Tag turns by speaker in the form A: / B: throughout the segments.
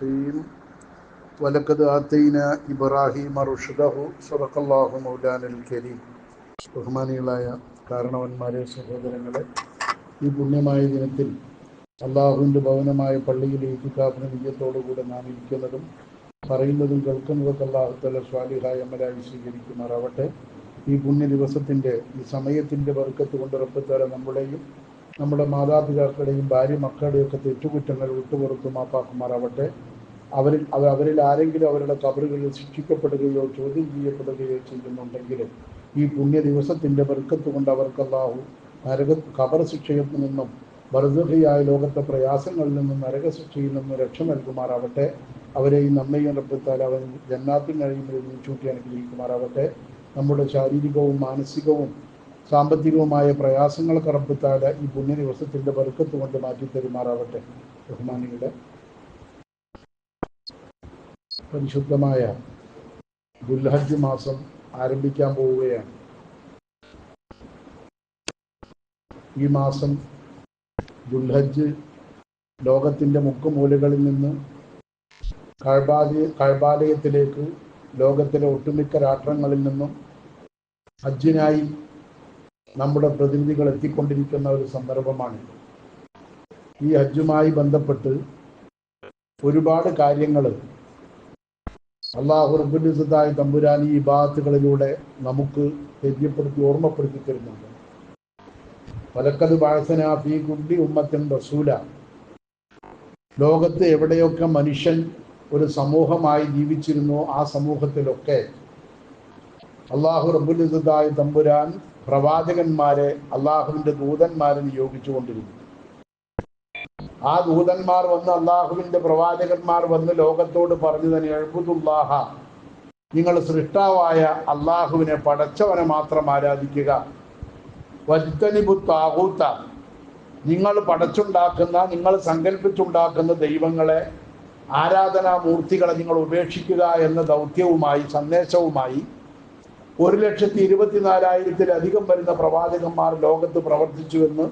A: الرحيم ولقد آتينا إبراهيم رشده صدق الله مولانا الكريم ബഹുമാനികളായ കാരണവന്മാരെ സഹോദരങ്ങളെ ഈ പുണ്യമായ ദിനത്തിൽ അള്ളാഹുവിൻ്റെ ഭവനമായ പള്ളിയിൽ ഏറ്റുകാപ്പിന് വിജയത്തോടുകൂടെ നാം ഇരിക്കുന്നതും പറയുന്നതും കേൾക്കുന്നതൊക്കെ അള്ളാഹുത്തല സ്വാലിഹായ അമലായി സ്വീകരിക്കുമാറാവട്ടെ ഈ പുണ്യ ദിവസത്തിൻ്റെ ഈ സമയത്തിൻ്റെ വർക്കത്ത് കൊണ്ട് ഉറപ്പത്താല നമ്മുടെയും നമ്മുടെ മാതാപിതാക്കളുടെയും ഭാര്യ മക്കളുടെയും ഒക്കെ തെറ്റുകുറ്റങ്ങൾ വിട്ടുപുറത്തു മാപ്പാക്കുമാറാവട്ടെ അവരിൽ അവർ അവരിൽ ആരെങ്കിലും അവരുടെ കബറുകളിൽ ശിക്ഷിക്കപ്പെടുകയോ ചോദ്യം ചെയ്യപ്പെടുകയോ ചെയ്യുന്നുണ്ടെങ്കിലും ഈ പുണ്യ ദിവസത്തിന്റെ ബർക്കത്ത് കൊണ്ട് അവർക്ക് നരക കബർ ശിക്ഷയിൽ നിന്നും ബർദഹിയായ ലോകത്തെ പ്രയാസങ്ങളിൽ നിന്നും നരക ശിക്ഷയിൽ നിന്നും രക്ഷ നൽകുമാറാവട്ടെ. അവരെയും നമ്മയും റബ്ബത്താൽ അവൻ ജന്നാത്തിൻ കഴിയുമ്പോൾ ചൂട്ടി അനുഗ്രഹിക്കുമാറാവട്ടെ. നമ്മുടെ ശാരീരികവും മാനസികവും സാമ്പത്തികവുമായ പ്രയാസങ്ങൾക്ക് റബ്ബത്താൽ ഈ പുണ്യ ദിവസത്തിന്റെ ബർക്കത്ത് കൊണ്ട് മാറ്റി തരുമാറാവട്ടെ ബഹുമാനികളെ പരിശുദ്ധമായ ദുൽഹജ്ജ് മാസം ആരംഭിക്കാൻ പോവുകയാണ്. ഈ മാസം ദുൽഹജ്ജ് ലോകത്തിന്റെ മുക്കുമൂലകളിൽ നിന്ന് കഴബാലയ കഴബാലയത്തിലേക്ക് ലോകത്തിലെ ഒട്ടുമിക്ക രാഷ്ട്രങ്ങളിൽ നിന്നും ഹജ്ജിനായി നമ്മുടെ പ്രതിനിധികൾ എത്തിക്കൊണ്ടിരിക്കുന്ന ഒരു സന്ദർഭമാണ് ഈ ഹജ്ജുമായി ബന്ധപ്പെട്ട് ഒരുപാട് കാര്യങ്ങൾ അള്ളാഹു റബുലിസത്തായ തമ്പുരാൻ ഈ ഭാഗത്തുകളിലൂടെ നമുക്ക് തെര്യപ്പെടുത്തി ഓർമ്മപ്പെടുത്തി തരുന്നുണ്ട് പലക്കത് ബാഴ്സന ഫീ കുണ്ടി ഉമ്മത്തൻ റസൂല. ലോകത്ത് എവിടെയൊക്കെ മനുഷ്യൻ ഒരു സമൂഹമായി ജീവിച്ചിരുന്നു ആ സമൂഹത്തിലൊക്കെ അള്ളാഹു റബുലിസത്തായ തമ്പുരാൻ പ്രവാചകന്മാരെ അള്ളാഹുവിന്റെ ദൂതന്മാരെ നിയോഗിച്ചുകൊണ്ടിരുന്നു. ആ ദൂതന്മാർ വന്ന് അള്ളാഹുവിന്റെ പ്രവാചകന്മാർ വന്ന് ലോകത്തോട് പറഞ്ഞു തന്നെ എഴുപതുല്ലാഹ നിങ്ങൾ സൃഷ്ടാവായ അള്ളാഹുവിനെ പടച്ചവനെ മാത്രം ആരാധിക്കുക. വജ്തനിബു നിങ്ങൾ പടച്ചുണ്ടാക്കുന്ന നിങ്ങൾ സങ്കല്പിച്ചുണ്ടാക്കുന്ന ദൈവങ്ങളെ ആരാധനാ മൂർത്തികളെ നിങ്ങൾ ഉപേക്ഷിക്കുക എന്ന ദൗത്യവുമായി സന്ദേശവുമായി ഒരു ലക്ഷത്തി ഇരുപത്തിനാലായിരത്തിലധികം വരുന്ന പ്രവാചകന്മാർ ലോകത്ത് പ്രവർത്തിച്ചുവെന്ന്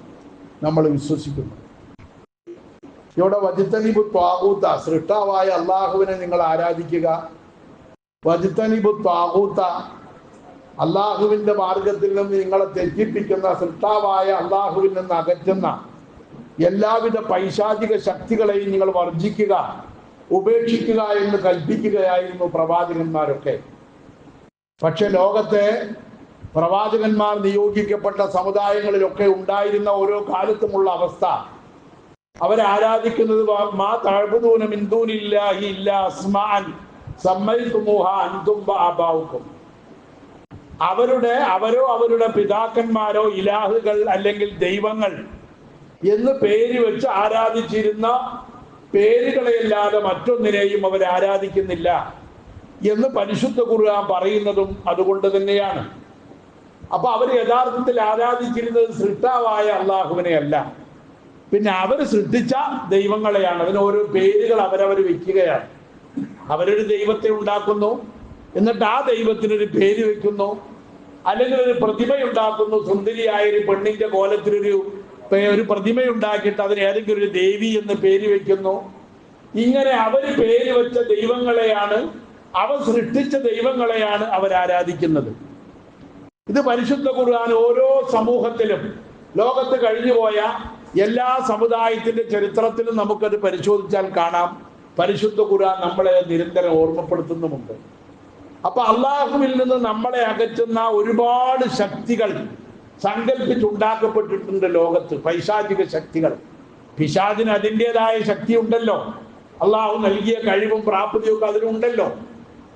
A: നമ്മൾ വിശ്വസിക്കുന്നു. ഇവിടെ വജിത്തനിബു ത്വാകൂത്ത സൃഷ്ടാവായ അള്ളാഹുവിനെ നിങ്ങൾ ആരാധിക്കുക. വജിത്തനിബു ത്വാകൂത്ത അള്ളാഹുവിന്റെ മാർഗത്തിൽ നിന്ന് നിങ്ങളെ തെറ്റിപ്പിക്കുന്ന സൃഷ്ടാവായ അള്ളാഹുവിൽ നിന്ന് അകറ്റുന്ന എല്ലാവിധ പൈശാചിക ശക്തികളെയും നിങ്ങൾ വർജിക്കുക ഉപേക്ഷിക്കുക എന്ന് കൽപ്പിക്കുകയായിരുന്നു പ്രവാചകന്മാരൊക്കെ. പക്ഷെ ലോകത്തെ പ്രവാചകന്മാർ നിയോഗിക്കപ്പെട്ട സമുദായങ്ങളിലൊക്കെ ഉണ്ടായിരുന്ന ഓരോ കാലത്തുമുള്ള അവസ്ഥ അവരെ ആരാധിക്കുന്നത് മാ തഴബുദൂന ഇല്ല അസ്മാൻ അവരുടെ അവരോ അവരുടെ പിതാക്കന്മാരോ ഇലാഹുകൾ അല്ലെങ്കിൽ ദൈവങ്ങൾ എന്ന് പേര് വെച്ച് ആരാധിച്ചിരുന്ന പേരുകളെയല്ലാതെ മറ്റൊന്നിനെയും അവർ ആരാധിക്കുന്നില്ല എന്ന് പരിശുദ്ധ ഖുർആൻ പറയുന്നതും അതുകൊണ്ട് തന്നെയാണ്. അപ്പൊ അവർ യഥാർത്ഥത്തിൽ ആരാധിച്ചിരുന്നത് സൃഷ്ടാവായ അള്ളാഹുവിനെ അല്ല പിന്നെ അവർ സൃഷ്ടിച്ച ദൈവങ്ങളെയാണ്. അതിന് ഓരോ പേരുകൾ അവരവർ വെക്കുകയാണ്. അവരൊരു ദൈവത്തെ ഉണ്ടാക്കുന്നു. എന്നിട്ട് ആ ദൈവത്തിനൊരു പേര് വെക്കുന്നു. അല്ലെങ്കിൽ ഒരു പ്രതിമയുണ്ടാക്കുന്നു. സുന്ദരിയായ ഒരു പെണ്ണിന്റെ കോലത്തിലൊരു ഒരു പ്രതിമയുണ്ടാക്കിയിട്ട് അതിന് ഏതെങ്കിലും ഒരു ദേവി എന്ന് പേര് വെക്കുന്നു. ഇങ്ങനെ അവർ പേര് വെച്ച ദൈവങ്ങളെയാണ് അവ സൃഷ്ടിച്ച ദൈവങ്ങളെയാണ് അവർ ആരാധിക്കുന്നത്. ഇത് പരിശുദ്ധ ഖുർആൻ ഓരോ സമൂഹത്തിലും ലോകത്ത് കഴിഞ്ഞുപോയ എല്ലാ സമുദായത്തിന്റെ ചരിത്രത്തിലും നമുക്കത് പരിശോധിച്ചാൽ കാണാം. പരിശുദ്ധ ഖുർആൻ നമ്മളെ നിരന്തരം ഓർമ്മപ്പെടുത്തുന്നുമുണ്ട്. അപ്പൊ അള്ളാഹുവിൽ നിന്ന് നമ്മളെ അകറ്റുന്ന ഒരുപാട് ശക്തികൾ സങ്കല്പിച്ചുണ്ടാക്കപ്പെട്ടിട്ടുണ്ട് ലോകത്ത്. പൈശാചിക ശക്തികൾ. പിശാചിന് അതിന്റെതായ ശക്തി ഉണ്ടല്ലോ അള്ളാഹു നൽകിയ കഴിവും പ്രാപ്തിയും ഒക്കെ അതിനുണ്ടല്ലോ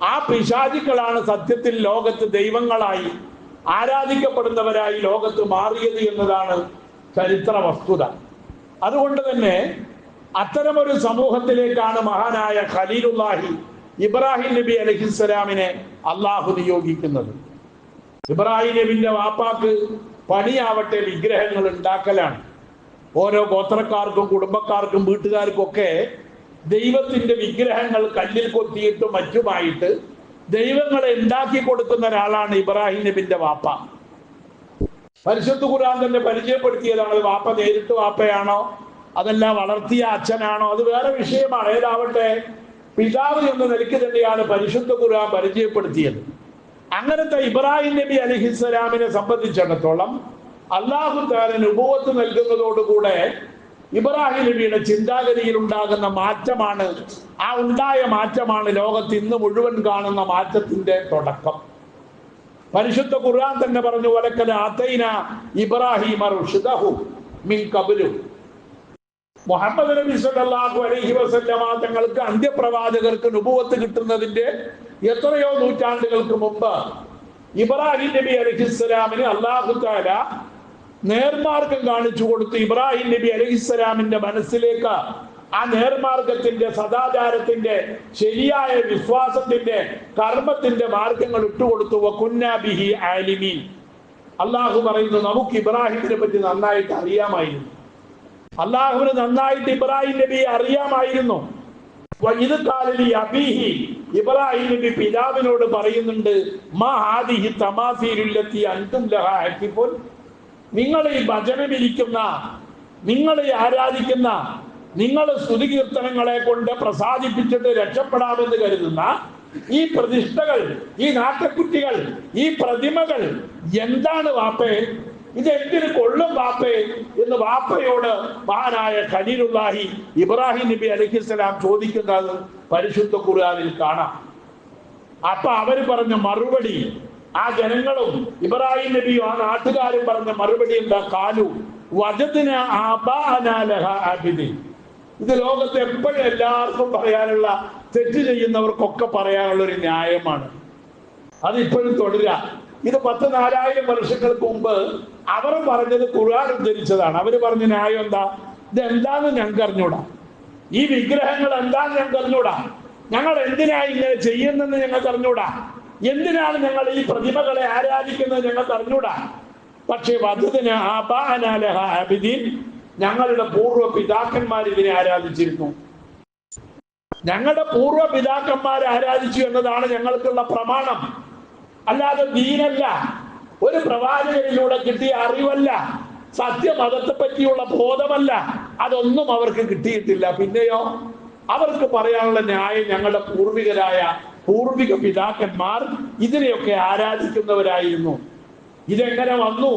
A: ആ പിശാചിക്കളാണ് സത്യത്തിൽ ലോകത്ത് ദൈവങ്ങളായി ആരാധിക്കപ്പെടുന്നവരായി ലോകത്ത് മാറിയത് എന്നതാണ് ചരിത്ര വസ്തുത. അതുകൊണ്ട് തന്നെ അത്തരമൊരു സമൂഹത്തിലേക്കാണ് മഹാനായ ഖലീലുല്ലാഹി ഇബ്രാഹിം നബി അലഹിസ്സലാമിനെ അള്ളാഹു നിയോഗിക്കുന്നത്. ഇബ്രാഹിം നബിന്റെ വാപ്പാക്ക് പണിയാവട്ടെ വിഗ്രഹങ്ങൾ ഉണ്ടാക്കലാണ്. ഓരോ ഗോത്രക്കാർക്കും കുടുംബക്കാർക്കും വീട്ടുകാർക്കും ഒക്കെ ദൈവത്തിന്റെ വിഗ്രഹങ്ങൾ കല്ലിൽ കൊത്തിയിട്ടും മറ്റുമായിട്ട് ദൈവങ്ങളെ ഉണ്ടാക്കി കൊടുക്കുന്ന ഒരാളാണ് ഇബ്രാഹിം നബിന്റെ വാപ്പ. പരിശുദ്ധ ഖുർആൻ തന്നെ പരിചയപ്പെടുത്തിയതാണ്? വാപ്പ നേരിട്ട് വാപ്പയാണോ?
B: അതെല്ലാം വളർത്തിയ അച്ഛനാണോ? അത് വേറെ വിഷയമാണ് ഏതാവട്ടെ പിതാവ് എന്ന നിലയ്ക്ക് തന്നെയാണ് പരിശുദ്ധ ഖുർആൻ പരിചയപ്പെടുത്തിയത്. അങ്ങനത്തെ ഇബ്രാഹിം നബി അലിഹിസ്സലാമിനെ സംബന്ധിച്ചിടത്തോളം അള്ളാഹു താരൻ ഉപവത്ത് നൽകുന്നതോടുകൂടെ ഇബ്രാഹിം നബിയുടെ ചിന്താഗതിയിൽ ഉണ്ടാകുന്ന മാറ്റമാണ് ആ ഉണ്ടായ മാറ്റമാണ് ലോകത്ത് ഇന്ന് മുഴുവൻ കാണുന്ന മാറ്റത്തിന്റെ തുടക്കം. പരിശുദ്ധ ഖുർആൻ തന്നെ പറഞ്ഞു വലക്കല അതൈന ഇബ്രാഹിം മിൻ കബലു മുഹമ്മദ് നബി സല്ലല്ലാഹു അലൈഹി വസല്ലമ തങ്ങൾക്ക് അന്ത്യപ്രവാചകർക്ക് നുബുവത്ത് കിട്ടുന്നതിന്റെ എത്രയോ നൂറ്റാണ്ടുകൾക്ക് മുമ്പ് ഇബ്രാഹിം നബി അലഹിസ്സലാമിന് താല നേർമാർഗം കാണിച്ചു കൊടുത്തു ഇബ്രാഹിം നബി അലഹിസ്സലാമിന്റെ മനസ്സിലേക്ക് ആ നേർമാർഗത്തിന്റെ സദാചാരത്തിന്റെ ശരിയായ വിശ്വാസത്തിന്റെ കർമ്മത്തിന്റെ മാർഗങ്ങൾ ഇട്ടുകൊടുത്തു കുന്നാബിഹി ആലിമീൻ. അള്ളാഹു പറയുന്നു നമുക്ക് ഇബ്രാഹിമിനെ പറ്റി നന്നായിട്ട് അറിയാമായിരുന്നു. അള്ളാഹുവിന് നന്നായിട്ട് ഇബ്രാഹിം നബി അറിയാമായിരുന്നു. ഇബ്രാഹിം നബി പിതാവിനോട് പറയുന്നുണ്ട് മാ ഹാദിഹി തമാസീലുല്ലത്തി അൻതും ലഹ ആക്കിപ്പോൾ നിങ്ങൾ ഈ ഭജനമിരിക്കുന്ന നിങ്ങൾ ഈ ആരാധിക്കുന്ന നിങ്ങൾ സ്തുതികീർത്തനങ്ങളെ കൊണ്ട് പ്രസാദിപ്പിച്ചിട്ട് രക്ഷപ്പെടാമെന്ന് കരുതുന്ന ഈ പ്രതിഷ്ഠകൾ ഈ നാട്ടക്കുറ്റികൾ ഈ പ്രതിമകൾ എന്താണ് വാപ്പേ? ഇത് എന്തിനു കൊള്ളും വാപ്പേ? എന്ന് വാപ്പയോട് മഹാനായ ഖലീലുല്ലാഹി ഇബ്രാഹിം നബി അലഹിസ്സലാം ചോദിക്കുന്നത് പരിശുദ്ധ ഖുർആനിൽ കാണാം. അപ്പൊ അവർ പറഞ്ഞ മറുപടി ആ ജനങ്ങളും ഇബ്രാഹിം നബിയും ആ നാട്ടുകാരും പറഞ്ഞ മറുപടി എന്താ? കാലു വജദിന ആബാനാലഹ ആബിദി ഇത് ലോകത്ത് എപ്പോഴും എല്ലാവർക്കും പറയാനുള്ള തെറ്റ് ചെയ്യുന്നവർക്കൊക്കെ പറയാനുള്ള ഒരു ന്യായമാണ്. അത് ഇപ്പോഴും തുടരുക. ഇത് പത്ത് നാലായിരം വർഷങ്ങൾക്ക് മുമ്പ് അവർ പറഞ്ഞത് ഖുർആൻ ഉദ്ധരിച്ചതാണ്. അവർ പറഞ്ഞ ന്യായം എന്താ? ഇത് എന്താന്ന് ഞങ്ങൾക്ക് അറിഞ്ഞൂടാ. ഈ വിഗ്രഹങ്ങൾ എന്താന്ന് ഞങ്ങൾക്ക് അറിഞ്ഞൂടാ. ഞങ്ങൾ എന്തിനാ ഇങ്ങനെ ചെയ്യുന്നെന്ന് ഞങ്ങൾക്ക് അറിഞ്ഞൂടാ. എന്തിനാണ് ഞങ്ങൾ ഈ പ്രതിമകളെ ആരാധിക്കുന്നത് ഞങ്ങൾക്ക് അറിഞ്ഞൂടാ. പക്ഷേ വധുദിന് ഞങ്ങളുടെ പൂർവ പിതാക്കന്മാർ ഇതിനെ ആരാധിച്ചിരുന്നു. ഞങ്ങളുടെ പൂർവ പിതാക്കന്മാർ ആരാധിച്ചു എന്നതാണ് ഞങ്ങൾക്കുള്ള പ്രമാണം. അല്ലാതെ ദീനല്ല. ഒരു പ്രവാചകനിലൂടെ കിട്ടിയ അറിവല്ല. സത്യമതത്തെ പറ്റിയുള്ള ബോധമല്ല. അതൊന്നും അവർക്ക് കിട്ടിയിട്ടില്ല. പിന്നെയോ അവർക്ക് പറയാനുള്ള ന്യായം ഞങ്ങളുടെ പൂർവികരായ പൂർവിക പിതാക്കന്മാർ ഇതിനെയൊക്കെ ആരാധിക്കുന്നവരായിരുന്നു. ഇതെങ്ങനെ വന്നു?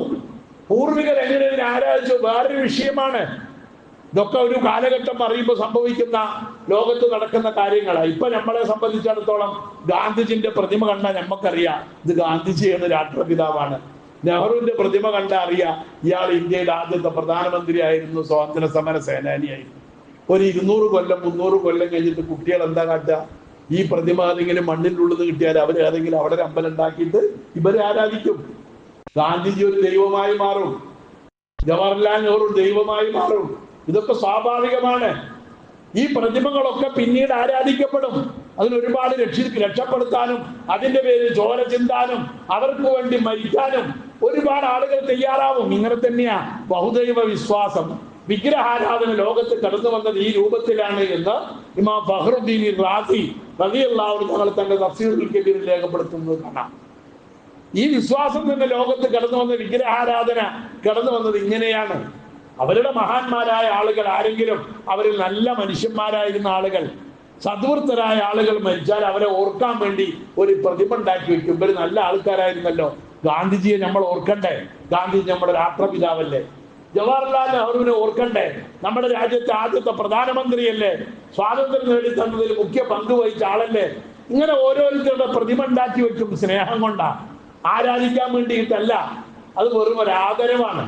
B: പൂർവികർ എങ്ങനെ ആരാധിച്ചു? വേറൊരു വിഷയമാണ്. ഇതൊക്കെ ഒരു കാലഘട്ടം പറയുമ്പോൾ സംഭവിക്കുന്ന ലോകത്ത് നടക്കുന്ന കാര്യങ്ങളാണ്. ഇപ്പൊ നമ്മളെ സംബന്ധിച്ചിടത്തോളം ഗാന്ധിജിന്റെ പ്രതിമ കണ്ടാൽ നമുക്കറിയാം ഇത് ഗാന്ധിജിയാണ് രാഷ്ട്രപിതാവാണ്. നെഹ്റുവിന്റെ പ്രതിമ കണ്ട അറിയാം ഇയാൾ ഇന്ത്യയുടെ ആദ്യത്തെ പ്രധാനമന്ത്രിയായിരുന്നു സ്വാതന്ത്ര്യ സമര സേനാനിയായിരുന്നു. ഒരു ഇരുന്നൂറ് കൊല്ലം മുന്നൂറ് കൊല്ലം കഴിഞ്ഞിട്ട് കുട്ടികൾ എന്താ കാട്ടുക ഈ പ്രതിമ ഏതെങ്കിലും മണ്ണിന്റെ നിന്ന് കിട്ടിയാൽ അവർ ഏതെങ്കിലും അവിടെ ഒരു അമ്പലം ഉണ്ടാക്കിയിട്ട് ഇവരെ ആരാധിക്കും. ഗാന്ധിജി ഒരു ദൈവമായി മാറും. ജവഹർലാൽ നെഹ്റു ദൈവമായി മാറും. ഇതൊക്കെ സ്വാഭാവികമാണ്. ഈ പ്രതിമകളൊക്കെ പിന്നീട് ആരാധിക്കപ്പെടും. അതിനൊരുപാട് രക്ഷി രക്ഷപ്പെടുത്താനും അതിന്റെ പേരിൽ ചോര ചിന്താനും അവർക്ക് വേണ്ടി മരിക്കാനും ഒരുപാട് ആളുകൾ തയ്യാറാവും. ഇങ്ങനെ തന്നെയാ ബഹുദൈവ വിശ്വാസം. വിഗ്രഹാരാധന ലോകത്ത് കടന്നു വന്നത് ഈ രൂപത്തിലാണ് എന്ന് ഇമാം ഫഹറുദ്ദീൻ റാസി റതിയുള്ളവർ തങ്ങൾ തന്റെ തഫ്സീറുൽ കബീറിൽ രേഖപ്പെടുത്തുന്നത് കാണാം. ഈ വിശ്വാസം തന്നെ ലോകത്ത് കടന്നു വന്ന വിഗ്രഹാരാധന കടന്നു വന്നത് ഇങ്ങനെയാണ്. അവരുടെ മഹാന്മാരായ ആളുകൾ ആരെങ്കിലും അവരിൽ നല്ല മനുഷ്യന്മാരായിരുന്ന ആളുകൾ സദ്വൃത്തരായ ആളുകൾ മരിച്ചാൽ അവരെ ഓർക്കാൻ വേണ്ടി ഒരു പ്രതിമ ഉണ്ടാക്കി വെക്കും. ഇവർ നല്ല ആൾക്കാരായിരുന്നല്ലോ. ഗാന്ധിജിയെ നമ്മൾ ഓർക്കണ്ടേ? ഗാന്ധിജി നമ്മുടെ രാഷ്ട്രപിതാവല്ലേ? ജവഹർലാൽ നെഹ്റുവിനെ ഓർക്കണ്ടേ? നമ്മുടെ രാജ്യത്തെ ആദ്യത്തെ പ്രധാനമന്ത്രിയല്ലേ? സ്വാതന്ത്ര്യം നേടി തന്നതിൽ മുഖ്യ പങ്ക് വഹിച്ച ആളല്ലേ? ഇങ്ങനെ ഓരോരുത്തരുടെ പ്രതിമ ഉണ്ടാക്കി വെക്കും സ്നേഹം കൊണ്ടാ. ആരാധിക്കാൻ വേണ്ടിയിട്ടല്ല. അത് വെറും ഒരു ആദരവാണ്.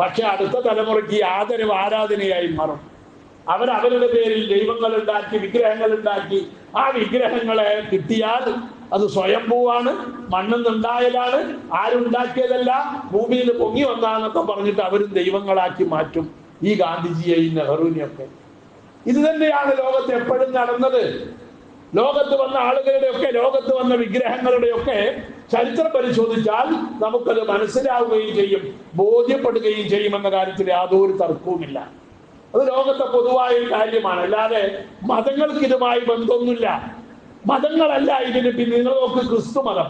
B: പക്ഷെ അടുത്ത തലമുറയ്ക്ക് ഈ ആദരവ് ആരാധനയായി മാറും. അവർ അവരുടെ പേരിൽ ദൈവങ്ങൾ ഉണ്ടാക്കി വിഗ്രഹങ്ങൾ ഉണ്ടാക്കി ആ വിഗ്രഹങ്ങളെ കിട്ടിയാൽ അത് സ്വയംഭൂവാണ് മണ്ണിൽ നിന്നുണ്ടായതാണ് ആരുണ്ടാക്കിയതല്ല ഭൂമിയിൽ പൊങ്ങി വന്നാന്നൊക്കെ പറഞ്ഞിട്ട് അവരും ദൈവങ്ങളാക്കി മാറ്റും ഈ ഗാന്ധിജിയെയും നെഹ്റുവിനെയൊക്കെ. ഇത് തന്നെയാണ് ലോകത്ത് എപ്പോഴും നടന്നത്. ലോകത്ത് വന്ന ആളുകളുടെയൊക്കെ ലോകത്ത് വന്ന വിഗ്രഹങ്ങളുടെയൊക്കെ ചരിത്രം പരിശോധിച്ചാൽ നമുക്കത് മനസ്സിലാവുകയും ചെയ്യും ബോധ്യപ്പെടുകയും ചെയ്യും എന്ന കാര്യത്തിൽ യാതൊരു തർക്കവുമില്ല. അത് ലോകത്തെ പൊതുവായ കാര്യമാണ്. അല്ലാതെ മതങ്ങൾക്ക് ഇതുമായി ബന്ധമൊന്നുമില്ല. മതങ്ങളല്ല ഇതിന് പിന്നെ നിങ്ങൾ നോക്ക് ക്രിസ്തു മതം.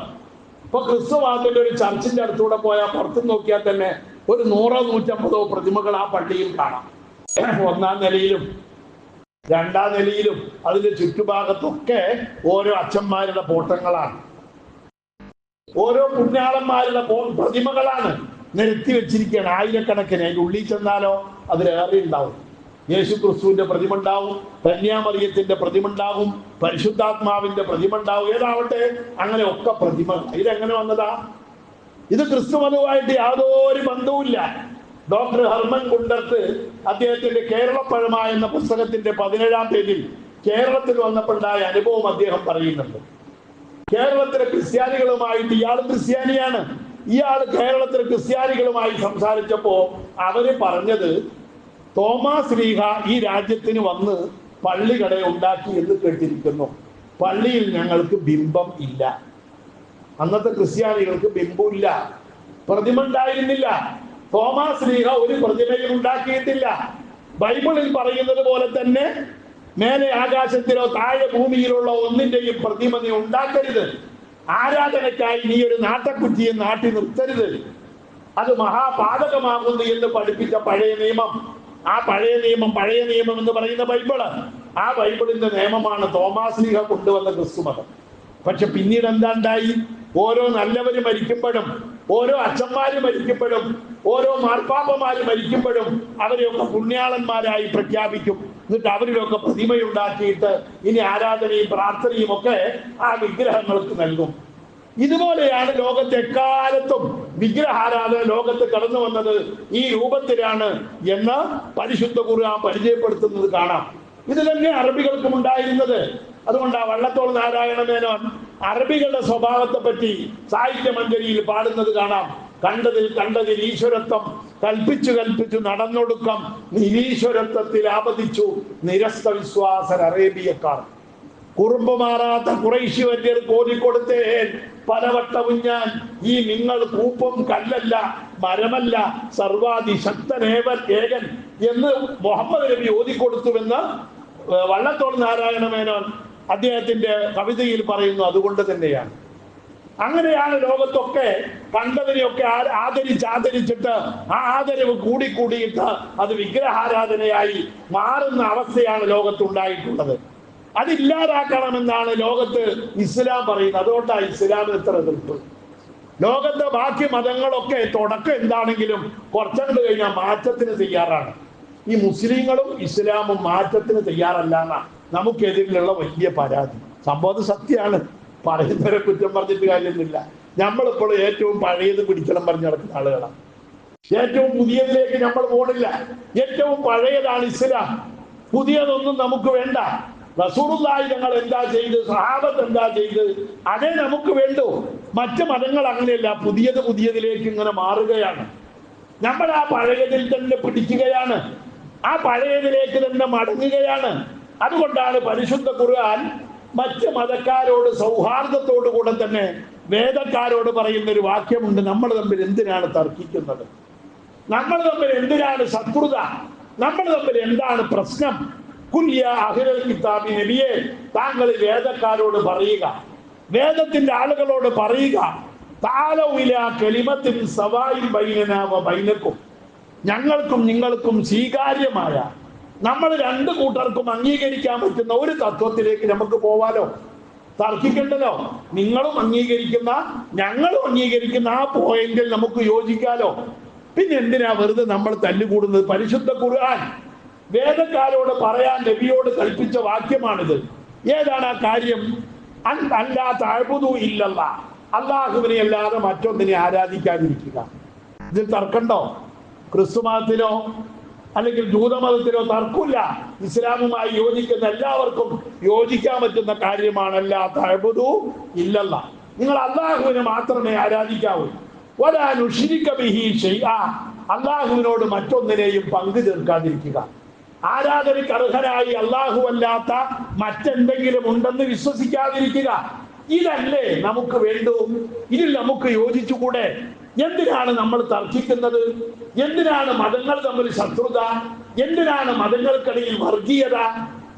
B: ഇപ്പൊ ക്രിസ്തു മതത്തിന്റെ ഒരു ചർച്ചിന്റെ അടുത്തൂടെ പോയാൽ പുറത്തു നോക്കിയാൽ തന്നെ ഒരു നൂറോ നൂറ്റമ്പതോ പ്രതിമകൾ ആ പള്ളിയിൽ കാണാം. ഒന്നാം നിലയിലും രണ്ടാം നിലയിലും അതിന്റെ ചുറ്റുഭാഗത്തൊക്കെ ഓരോ അച്ഛന്മാരുടെ പോട്ടങ്ങളാണ് ഓരോ പുണ്യാളന്മാരുടെ പ്രതിമകളാണ് നിരത്തി വെച്ചിരിക്കുകയാണ് ആയിരക്കണക്കിന്. അതിന്റെ ഉള്ളിൽ ചെന്നാലോ അതിലേറെ ഉണ്ടാവും. യേശു ക്രിസ്തുവിന്റെ പ്രതിമ ഉണ്ടാവും കന്യാമറിയത്തിന്റെ പ്രതിമ ഉണ്ടാവും പരിശുദ്ധാത്മാവിന്റെ പ്രതിമ ഉണ്ടാവും ഏതാവട്ടെ? അങ്ങനെ ഒക്കെ പ്രതിമ ഇതെങ്ങനെ വന്നതാ? ഇത് ക്രിസ്തുമതവുമായിട്ട് യാതൊരു ബന്ധവുമില്ല. ഡോക്ടർ ഹർമൻ കുണ്ടർത്ത് അദ്ദേഹത്തിന്റെ കേരളപ്പഴമ എന്ന പുസ്തകത്തിന്റെ പതിനേഴാം പേജിൽ കേരളത്തിൽ വന്നപ്പോഴുണ്ടായ അനുഭവം അദ്ദേഹം പറയുന്നുണ്ട്. കേരളത്തിലെ ക്രിസ്ത്യാനികളുമായിട്ട് ഇയാൾ ക്രിസ്ത്യാനിയാണ്. ഇയാൾ കേരളത്തിലെ ക്രിസ്ത്യാനികളുമായി സംസാരിച്ചപ്പോ അവർ പറഞ്ഞത് തോമസ് ലീഹ ഈ രാജ്യത്തിന് വന്ന് പള്ളികട ഉണ്ടാക്കി എന്ന് കേട്ടിരിക്കുന്നു. പള്ളിയിൽ ഞങ്ങൾക്ക് ബിംബം ഇല്ല. അന്നത്തെ ക്രിസ്ത്യാനികൾക്ക് ബിംബം ഇല്ല. പ്രതിമ ഉണ്ടായിരുന്നില്ല. തോമാസ് ലീഹ ഒരു പ്രതിമയും ഉണ്ടാക്കിയിട്ടില്ല. ബൈബിളിൽ പറയുന്നത് പോലെ തന്നെ മേലെ ആകാശത്തിലോ താഴെ ഭൂമിയിലുള്ള ഒന്നിന്റെയും പ്രതിമ നീ ഉണ്ടാക്കരുത്. ആരാധനയ്ക്കായി നീ ഒരു നാട്ടക്കുറ്റിയെ നാട്ടി നിർത്തരുത്. അത് മഹാപാതകമാകുന്നു എന്ന് പഠിപ്പിച്ച പഴയ നിയമം. ആ പഴയ നിയമം പഴയ നിയമം എന്ന് പറയുന്ന ബൈബിൾ. ആ ബൈബിളിന്റെ നിയമമാണ് തോമാസ് ലീഹ കൊണ്ടുവന്ന ക്രിസ്തുമതം. പക്ഷെ പിന്നീട് എന്താ ഉണ്ടായി ഓരോ നല്ലവരും മരിക്കുമ്പോഴും ഓരോ അച്ഛന്മാര് മരിക്കുമ്പോഴും ഓരോ മാർപ്പാപ്പമാര് മരിക്കുമ്പോഴും അവരെയൊക്കെ പുണ്യാളന്മാരായി പ്രഖ്യാപിക്കും. എന്നിട്ട് അവരിലൊക്കെ പ്രതിമയുണ്ടാക്കിയിട്ട് ഇനി ആരാധനയും പ്രാർത്ഥനയും ഒക്കെ ആ വിഗ്രഹങ്ങൾക്ക് നൽകും. ഇതുപോലെയാണ് ലോകത്തെ എക്കാലത്തും വിഗ്രഹാരാധന ലോകത്ത് കടന്നു വന്നത്. ഈ രൂപത്തിലാണ് എന്ന് പരിശുദ്ധ ഖുർആൻ പരിചയപ്പെടുത്തുന്നത് കാണാം. ഇത് തന്നെ അറബികൾക്കും ഉണ്ടായിരുന്നത്. അതുകൊണ്ട് ആ വള്ളത്തോൾ നാരായണ മേനോൻ അറബികളുടെ സ്വഭാവത്തെ പറ്റി സാഹിത്യ മഞ്ജരിയിൽ പാടുന്നത് കാണാം. കണ്ടതിൽ കണ്ടതിൽ ഈശ്വരത്വം കൽപ്പിച്ചു കൽപ്പിച്ചു നടന്നൊടുക്കം നിരീശ്വരത്വത്തിൽ ആപതിച്ചു നിരസ്ത വിശ്വാസർ അറേബ്യക്കാർ. കുറുമ്പ് മാറാത്ത കുറൈശി വര്യർ കോരിക്കൊടുത്തേൻ പലവട്ടവും ഞാൻ ഈ നിങ്ങൾ കൂപ്പം കല്ലല്ല മരമല്ല സർവാതിശക്തനേവൻ ഏകൻ എന്ന് മുഹമ്മദ് നബി ഓതിക്കൊടുത്തുവെന്ന് വള്ളത്തോൾ നാരായണ മേനോൻ അദ്ദേഹത്തിന്റെ കവിതയിൽ പറയുന്നു അതുകൊണ്ട് തന്നെയാണ്. അങ്ങനെയാണ് ലോകത്തൊക്കെ കണ്ടതിനെയൊക്കെ ആദരിച്ച് ആദരിച്ചിട്ട് ആ ആദരവ് കൂടിക്കൂടിയിട്ട് അത് വിഗ്രഹാരാധനയായി മാറുന്ന അവസ്ഥയാണ് ലോകത്തുണ്ടായിട്ടുള്ളത്. അതില്ലാതാക്കണമെന്നാണ് ലോകത്ത് ഇസ്ലാം പറയുന്നത്. അതുകൊണ്ടാണ് ഇസ്ലാമിന് ഇത്ര എതിർപ്പ്. ലോകത്തെ ബാക്കി മതങ്ങളൊക്കെ തുടക്കം എന്താണെങ്കിലും കുറച്ചുകൊണ്ട് കഴിഞ്ഞാൽ മാറ്റത്തിന് തയ്യാറാണ്. ഈ മുസ്ലിങ്ങളും ഇസ്ലാമും മാറ്റത്തിന് തയ്യാറല്ല എന്നാ നമുക്കെതിരിലുള്ള വലിയ പരാതി. സംഭവം സത്യമാണ്. പറയുന്നവരെ കുറ്റം പറഞ്ഞിട്ട് കാര്യമൊന്നുമില്ല. നമ്മളിപ്പോൾ ഏറ്റവും പഴയത് പിടിക്കണം പറഞ്ഞു നടക്കുന്ന ആളുകളാണ്. ഏറ്റവും പുതിയതിലേക്ക് നമ്മൾ പോണില്ല. ഏറ്റവും പഴയതാണ് ഇസ്ലാം. പുതിയതൊന്നും നമുക്ക് വേണ്ട. റസൂറുല്ലായി ഞങ്ങൾ എന്താ ചെയ്ത്? സഹാബത്ത് എന്താ ചെയ്ത്? അതേ നമുക്ക് വേണ്ടു. മറ്റ് മതങ്ങൾ അങ്ങനെയല്ല. പുതിയത് പുതിയതിലേക്ക് ഇങ്ങനെ മാറുകയാണ്. നമ്മൾ ആ പഴയതിൽ തന്നെ പിടിക്കുകയാണ്. ആ പഴയതിലേക്ക് തന്നെ മടങ്ങുകയാണ്. അതുകൊണ്ടാണ് പരിശുദ്ധ ഖുർആൻ മറ്റ് മതക്കാരോട് സൗഹാർദ്ദത്തോടു കൂടെ തന്നെ വേദക്കാരോട് പറയുന്ന ഒരു വാക്യമുണ്ട്. നമ്മൾ തമ്മിൽ എന്തിനാണ് തർക്കിക്കുന്നത്? നമ്മൾ തമ്മിൽ എന്തിനാണ് ശത്രുത? നമ്മൾ തമ്മിൽ എന്താണ് പ്രശ്നം? കുല്യ അഹിരൽ കിതാബി നബിയെ താങ്കൾ വേദക്കാരോട് പറയുക. വേദത്തിന്റെ ആളുകളോട് പറയുക. കലിമത്തിൻ സവായും ബൈനനാവ ബൈനക്കും. ഞങ്ങൾക്കും നിങ്ങൾക്കും സ്വീകാര്യമായ നമ്മൾ രണ്ട് കൂട്ടർക്കും അംഗീകരിക്കാൻ പറ്റുന്ന ഒരു തത്വത്തിലേക്ക് നമുക്ക് പോവാലോ? തർക്കിക്കണ്ടല്ലോ? നിങ്ങളും അംഗീകരിക്കുന്ന ഞങ്ങളും അംഗീകരിക്കുന്ന ആ പോയിന്റിൽ നമുക്ക് യോജിക്കാലോ? പിന്നെ എന്തിനാ വെറുതെ നമ്മൾ തല്ലുകൂടുന്നത്? പരിശുദ്ധ ഖുർആൻ വേദക്കാരോട് പറയാൻ നബിയോട് കൽപ്പിച്ച വാക്യമാണിത്. ഏതാണ് ആ കാര്യം? അല്ലാ താഴ്പുതു ഇല്ലല്ല. അള്ളാഹുവിനെ അല്ലാതെ മറ്റൊന്നിനെ ആരാധിക്കാതിരിക്കുക. ഇതിൽ തർക്കണ്ടോ? ക്രിസ്തു മതത്തിലോ അല്ലെങ്കിൽ ജൂതമതത്തിനോ തർക്കമില്ല. ഇസ്ലാമുമായി യോജിക്കുന്ന എല്ലാവർക്കും യോജിക്കാൻ പറ്റുന്ന കാര്യമാണല്ല തഴബുദു ഇല്ലല്ല. നിങ്ങൾ അള്ളാഹുവിനെ മാത്രമേ ആരാധിക്കാവൂ. ഒരാനുഷിരിക്ക ബിഹി ഷെയ്ആ അള്ളാഹുവിനോട് മറ്റൊന്നിനെയും പങ്കു ചേർക്കാതിരിക്കുക ആരാധനയ്ക്ക് അർഹനായി അള്ളാഹു അല്ലാത്ത മറ്റെന്തെങ്കിലും ഉണ്ടെന്ന് വിശ്വസിക്കാതിരിക്കുക. ഇതല്ലേ നമുക്ക് വേണ്ടു ഇതിൽ നമുക്ക് യോജിച്ചുകൂടെ? എന്തിനാണ് നമ്മൾ തർക്കിക്കുന്നത്? എന്തിനാണ് മതങ്ങൾ തമ്മിൽ ശത്രുത? എന്തിനാണ് മതങ്ങൾക്കിടയിൽ വർഗീയത?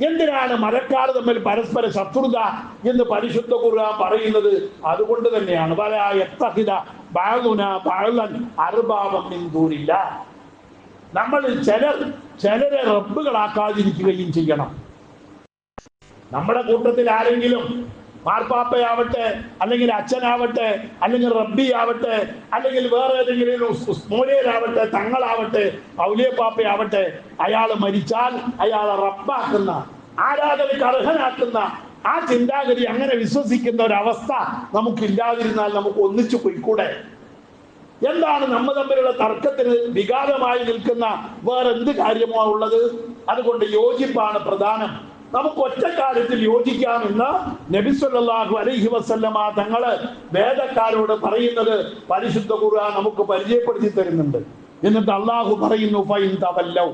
B: എന്തിനാണ് മരക്കാർ തമ്മിൽ പരസ്പര ശത്രുത എന്ന് പരിശുദ്ധ ഖുർആൻ പറയുന്നത്? അതുകൊണ്ട് തന്നെയാണ്. പല നമ്മൾ ചിലർ ചിലരെ റബ്ബുകളാക്കാതിരിക്കുകയും ചെയ്യണം. നമ്മുടെ കൂട്ടത്തിൽ ആരെങ്കിലും മാർപ്പാപ്പയാവട്ടെ അല്ലെങ്കിൽ അച്ഛനാവട്ടെ അല്ലെങ്കിൽ റബ്ബി ആവട്ടെ അല്ലെങ്കിൽ വേറെ ഏതെങ്കിലും മോലയിലാവട്ടെ തങ്ങളാവട്ടെ ഔലിയപ്പാപ്പയാവട്ടെ അയാൾ മരിച്ചാൽ അയാളെ റബ്ബാക്കുന്ന ആരാധനയ്ക്ക് അർഹനാക്കുന്ന ആ ചിന്താഗതി അങ്ങനെ വിശ്വസിക്കുന്ന ഒരവസ്ഥ നമുക്കില്ലാതിരുന്നാൽ നമുക്ക് ഒന്നിച്ചു പോയിക്കൂടെ? എന്താണ് നമ്മ തമ്മിലുള്ള തർക്കത്തിന് വികാരമായി നിൽക്കുന്ന വേറെന്ത് കാര്യമാണുള്ളത്? അതുകൊണ്ട് യോജിപ്പാണ് പ്രധാനം. നമുക്ക് ഒറ്റ കാര്യത്തിൽ യോജിക്കാമെന്ന് നബിസ്വല്ലാഹു അലൈഹി വസല്ലമ തങ്ങൾ വേദക്കാരോട് പറയുന്നത് പരിശുദ്ധ ഖുർആൻ നമുക്ക് പരിചയപ്പെടുത്തി തരുന്നുണ്ട്. എന്നിട്ട് അള്ളാഹു പറയുന്നു ഫൈൻ തവല്ലൗ.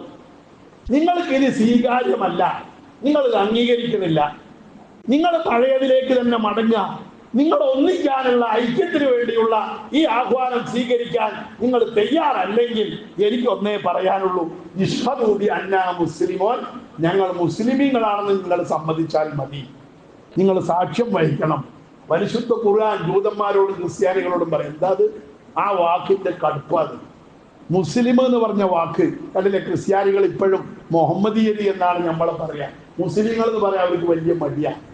B: നിങ്ങൾക്ക് ഇത് സ്വീകാര്യമല്ല. നിങ്ങൾ അംഗീകരിക്കുന്നില്ല. നിങ്ങൾ പഴയതിലേക്ക് തന്നെ മടങ്ങുക. നിങ്ങൾ ഒന്നിക്കാനുള്ള ഐക്യത്തിന് വേണ്ടിയുള്ള ഈ ആഹ്വാനം സ്വീകരിക്കാൻ നിങ്ങൾ തയ്യാറല്ലെങ്കിൽ എനിക്ക് ഒന്നേ പറയാനുള്ളൂ. ഇഷ്ഹദൂബി അന്ന മുസ്ലിമോൻ ഞങ്ങൾ മുസ്ലിമീങ്ങളാണെന്ന് നിങ്ങൾ സമ്മതിച്ചാൽ മതി. നിങ്ങൾ സാക്ഷ്യം വഹിക്കണം. പരിശുദ്ധ ഖുർആൻ ജൂതന്മാരോടും ക്രിസ്ത്യാനികളോടും പറയും എന്താ അത്? ആ വാക്കിന്റെ കടുപ്പ് അത്. മുസ്ലിം എന്ന് പറഞ്ഞ വാക്ക് കണ്ടില്ലേ? ക്രിസ്ത്യാനികൾ ഇപ്പോഴും മുഹമ്മദീയതി എന്നാണ് നമ്മളെ പറയാ. മുസ്ലിങ്ങൾ എന്ന് പറയാൻ അവർക്ക് വലിയ മടിയാണ്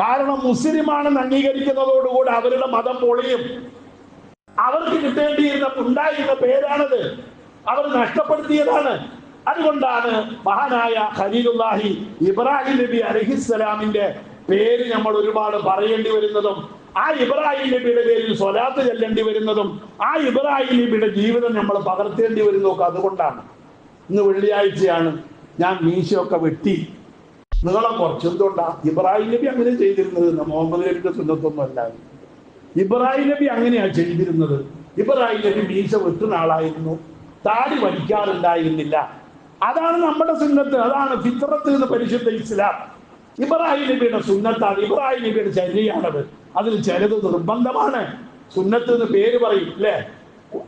B: കാരണം മുസ്ലിമാണെന്ന് അംഗീകരിക്കുന്നതോടുകൂടി അവരുടെ മതം പൊളിയും അവർക്ക് കിട്ടേണ്ടിയിരുന്ന ഉണ്ടായിരുന്ന പേരാണത്. അവർ നഷ്ടപ്പെടുത്തിയതാണ്. അതുകൊണ്ടാണ് മഹാനായ ഖലീലുല്ലാഹി ഇബ്രാഹിം നബി അലഹിസ്സലാമിന്റെ പേര് നമ്മൾ ഒരുപാട് പറയേണ്ടി വരുന്നതും ആ ഇബ്രാഹിം നബിയുടെ പേരിൽ സ്വലാത്ത് ചെല്ലേണ്ടി വരുന്നതും ആ ഇബ്രാഹിം നബിയുടെ ജീവിതം നമ്മൾ പകർത്തേണ്ടി വരുന്നതൊക്കെ അതുകൊണ്ടാണ്. ഇന്ന് വെള്ളിയാഴ്ചയാണ്. ഞാൻ മീശയൊക്കെ വെട്ടി. നീളം കുറച്ച്. എന്തുകൊണ്ടാ? ഇബ്രാഹിം നബി അങ്ങനെ ചെയ്തിരുന്നത്? മുഹമ്മദ് നബിയുടെ സുന്നത്തൊന്നും അല്ലാതെ ഇബ്രാഹിം നബി അങ്ങനെയാണ് ചെയ്തിരുന്നത്. ഇബ്രാഹിം നബി മീശ വെട്ടുന്ന ആളായിരുന്നു. താടി വലിക്കാറുണ്ടായിരുന്നില്ല. അതാണ് നമ്മുടെ സുന്നത്ത്. അതാണ് ഫിത്രത്ത് എന്ന് പരിശുദ്ധ ഇസ്ലാം. ഇബ്രാഹിം നബിയുടെ സുന്നത്താണ്. ഇബ്രാഹിം നബിയുടെ ചര്യയാണത്. അതിൽ ചിലത് നിർബന്ധമാണ്. സുന്നത്ത് എന്ന് പേര് പറയും അല്ലേ?